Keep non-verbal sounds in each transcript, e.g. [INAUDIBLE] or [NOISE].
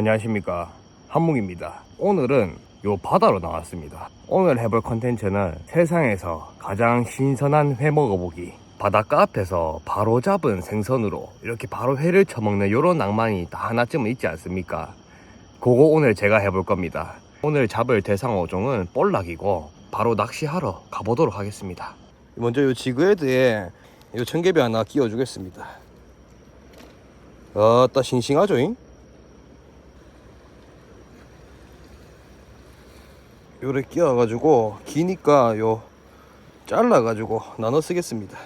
안녕하십니까. 한묵입니다. 오늘은 요 바다로 나왔습니다. 오늘 해볼 컨텐츠는 세상에서 가장 신선한 회 먹어보기. 바닷가 앞에서 바로 잡은 생선으로 이렇게 바로 회를 처먹는 요런 낭만이 다 하나쯤은 있지 않습니까? 그거 오늘 제가 해볼 겁니다. 오늘 잡을 대상 어종은 볼락이고 바로 낚시하러 가보도록 하겠습니다. 먼저 요 지그헤드에 요 청개비 하나 끼워주겠습니다. 아따 싱싱하죠 잉? 요래 끼워가지고 기니까 요 잘라가지고 나눠 쓰겠습니다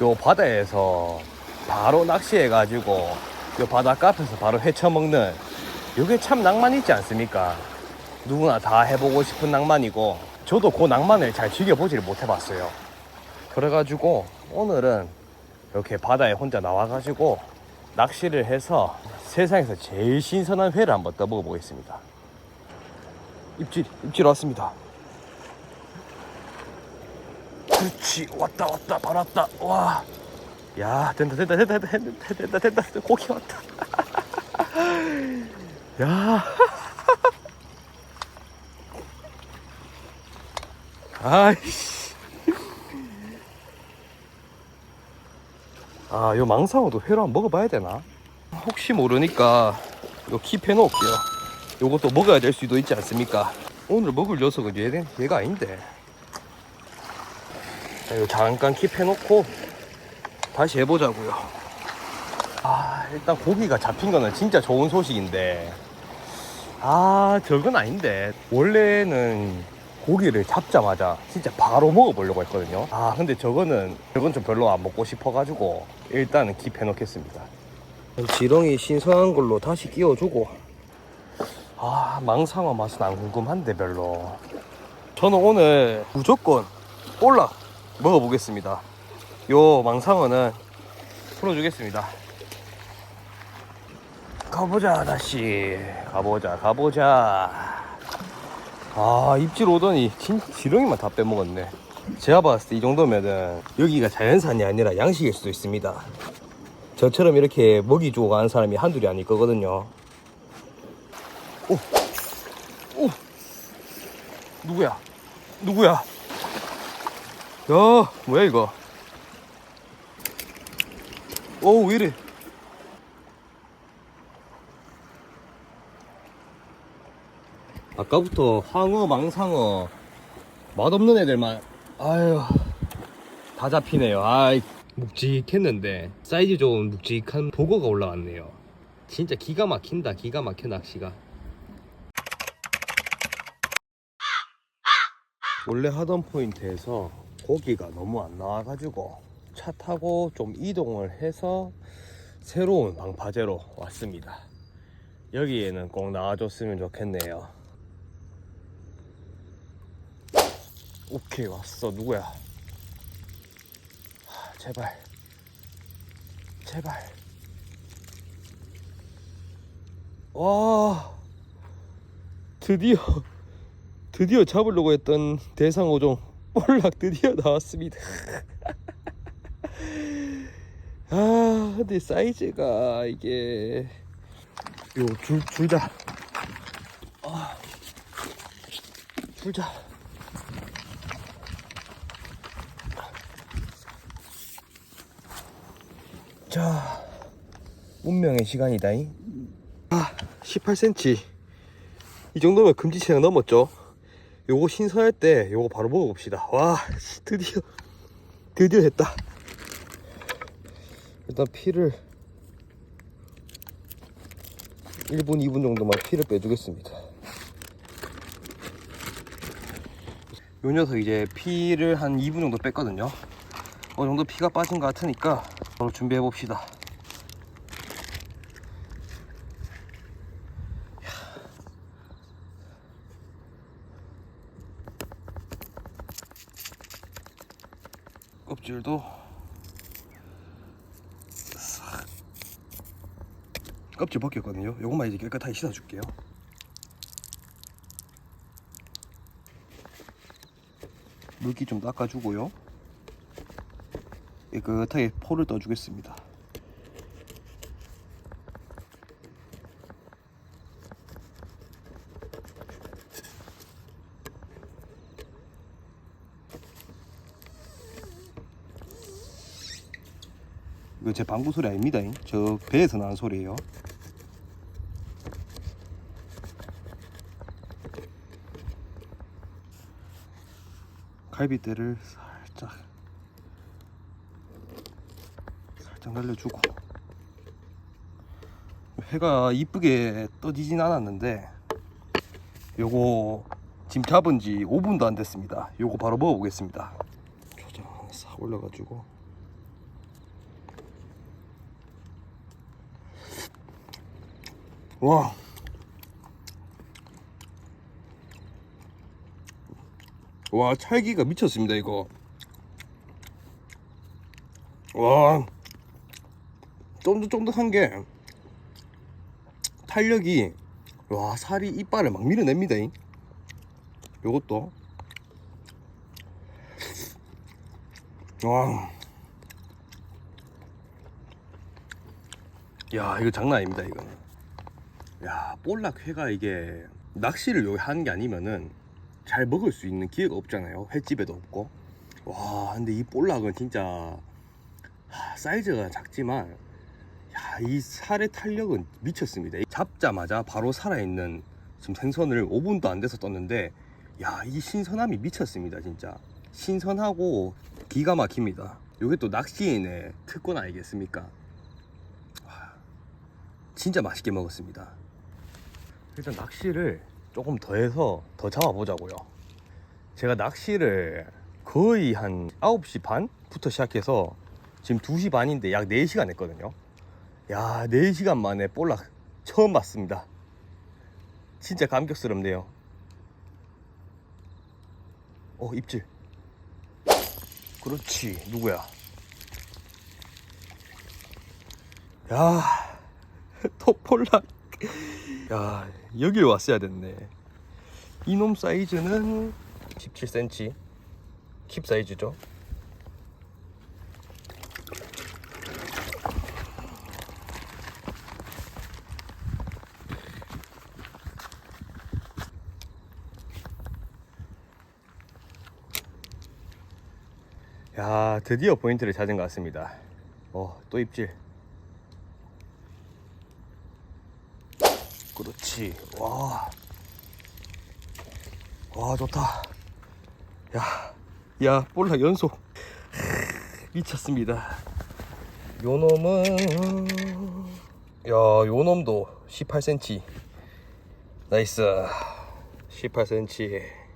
요 바다에서 바로 낚시해가지고 요 바닷가 앞에서 바로 회쳐먹는 요게 참 낭만 있지 않습니까? 누구나 다 해보고 싶은 낭만이고 저도 그 낭만을 잘 즐겨보지를 못해봤어요. 그래가지고 오늘은 이렇게 바다에 혼자 나와가지고 낚시를 해서 세상에서 제일 신선한 회를 한번 떠보고 보겠습니다. 입질, 입질 왔습니다. 그렇지, 왔다, 왔다, 바로 왔다. 와. 야, 된다, 된다, 된다, 된다, 된다, 된다, 된다, 고기 왔다. [LAUGHS] 야. 아이씨. 아 요 망상어도 회로 한번 먹어봐야 되나? 혹시 모르니까 요 킵해 놓을게요. 요것도 먹어야 될 수도 있지 않습니까? 오늘 먹을 녀석은 얘, 얘가 아닌데. 자, 이거 잠깐 킵해 놓고 다시 해보자고요. 아 일단 고기가 잡힌 거는 진짜 좋은 소식인데. 아 저건 아닌데. 원래는 고기를 잡자마자 진짜 바로 먹어보려고 했거든요. 아 근데 저거는 저건 좀 별로 안 먹고 싶어가지고 일단은 킵해 놓겠습니다. 지렁이 신선한 걸로 다시 끼워주고. 아 망상어 맛은 안 궁금한데 별로. 저는 오늘 무조건 올라 먹어보겠습니다. 요 망상어는 풀어주겠습니다. 가보자 다시. 가보자 가보자 아 입질 오더니 진 지렁이만 다 빼먹었네 제가 봤을 때 이 정도면은 여기가 자연산이 아니라 양식일 수도 있습니다 저처럼 이렇게 먹이 주고 가는 사람이 한둘이 아닐 거거든요 오! 오! 누구야? 누구야? 야 뭐야 이거 오 왜이래 아까부터 황어, 망상어 맛없는 애들만 아유 다 잡히네요. 아이 묵직했는데 사이즈 좋은 묵직한 보고가 올라왔네요. 진짜 기가 막힌다. 기가 막혀 낚시가. 원래 하던 포인트에서 고기가 너무 안 나와가지고 차 타고 좀 이동을 해서 새로운 방파제로 왔습니다. 여기에는 꼭 나와줬으면 좋겠네요. 오케이 왔어. 누구야? 하, 제발. 제발. 와 드디어 드디어 잡으려고 했던 대상 어종 볼락 드디어 나왔습니다. [LAUGHS] 아 근데 사이즈가 이게 요 줄 줄자 아 줄자 자, 운명의 시간이다. 잉 아, 18cm. 이 정도면 금지체가 넘었죠. 요거 신선할 때 요거 바로 먹어봅시다. 와, 씨, 드디어, 드디어 했다. 일단 피를 1분, 2분 정도만 피를 빼주겠습니다. 요 녀석 이제 피를 한 2분 정도 뺐거든요. 어느 정도 피가 빠진 것 같으니까 바로 준비해 봅시다. 껍질도 싹 껍질 벗겼거든요. 요것만 이제 깨끗하게 씻어 줄게요. 물기 좀 닦아주고요. 깨끗하게 포를 떠주겠습니다. 이거 제 방구 소리 아닙니다. 저 배에서 나는 소리예요. 갈비대를 살짝 날려주고. 해가 이쁘게 떠지진 않았는데 요거 지금 잡은 지 5분도 안 됐습니다. 요거 바로 먹어보겠습니다. 초장 싹 올려가지고. 와. 와 찰기가 미쳤습니다 이거. 와 쫀득쫀득한 게 탄력이 와 살이 이빨을 막 밀어냅니다 잉. 요것도 와. 야 이거 장난 아닙니다 이거는 야 볼락회가 이게 낚시를 여기 하는 게 아니면은 잘 먹을 수 있는 기회가 없잖아요. 횟집에도 없고. 와, 근데 이 볼락은 진짜 하, 사이즈가 작지만 야, 이 살의 탄력은 미쳤습니다. 잡자마자 바로 살아있는 지금 생선을 5분도 안 돼서 떴는데 야, 이 신선함이 미쳤습니다, 진짜. 신선하고 기가 막힙니다. 이게 또 낚시인의 특권 아니겠습니까? 와, 진짜 맛있게 먹었습니다. 일단 낚시를 조금 더 해서 더 잡아보자고요. 제가 낚시를 거의 한 9시 반부터 시작해서 지금 2시 반인데 약 4시간 했거든요. 야, 4시간 만에 볼락 처음 봤습니다. 진짜 감격스럽네요. 어, 입질. 그렇지. 누구야? 야, [LAUGHS] 또 볼락. 야 여길 왔어야 됐네 이놈 사이즈는 17cm 킵 사이즈죠 야 드디어 포인트를 찾은 것 같습니다 어 또 입질 그렇지. 와. 와, 좋다. 야, 야, 볼락 연속. 미쳤습니다. 요 놈은, 야, 요 놈도 18cm. 나이스. 18cm.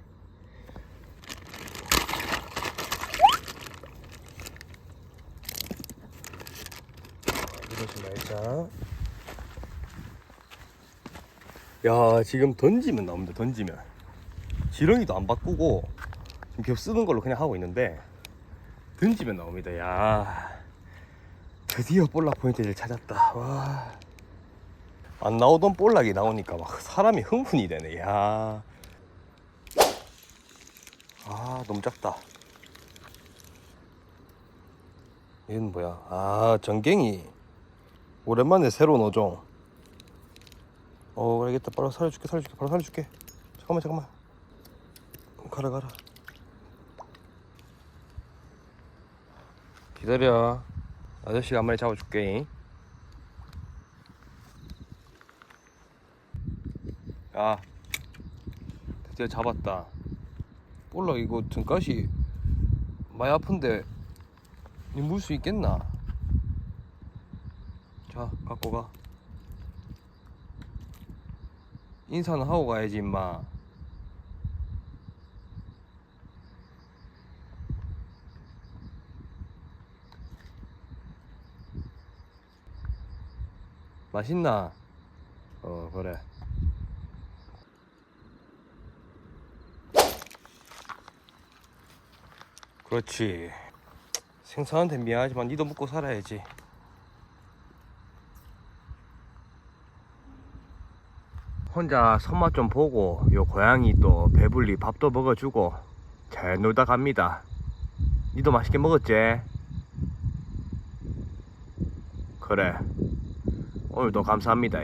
말자. 야 지금 던지면 나옵니다 던지면. 지렁이도 안 바꾸고 지금 계속 쓰는 걸로 그냥 하고 있는데 던지면 나옵니다 야. 드디어 볼락 포인트를 찾았다 와 안 나오던 볼락이 나오니까 막 사람이 흥분이 되네 야아 너무 작다. 얘는 뭐야? 아 전갱이 오랜만에 새로운 어종. 어 알겠다 바로 살려줄게 살려줄게 바로 살려줄게. 잠깐만 잠깐만. 가라 가라. 기다려. 아저씨가 한 마리 잡아줄게. 야 드디어 잡았다. 볼락 이거 등가시 많이 아픈데 물수 있겠나 자 갖고 가. 인사는 하고 가야지 임마. 맛있나? 어 그래. 그렇지. 생선한테 미안하지만 니도 먹고 살아야지 혼자 손맛 좀 보고 요 고양이 또 배불리 밥도 먹어주고 잘 놀다 갑니다. 니도 맛있게 먹었지? 그래. 오늘도 감사합니다.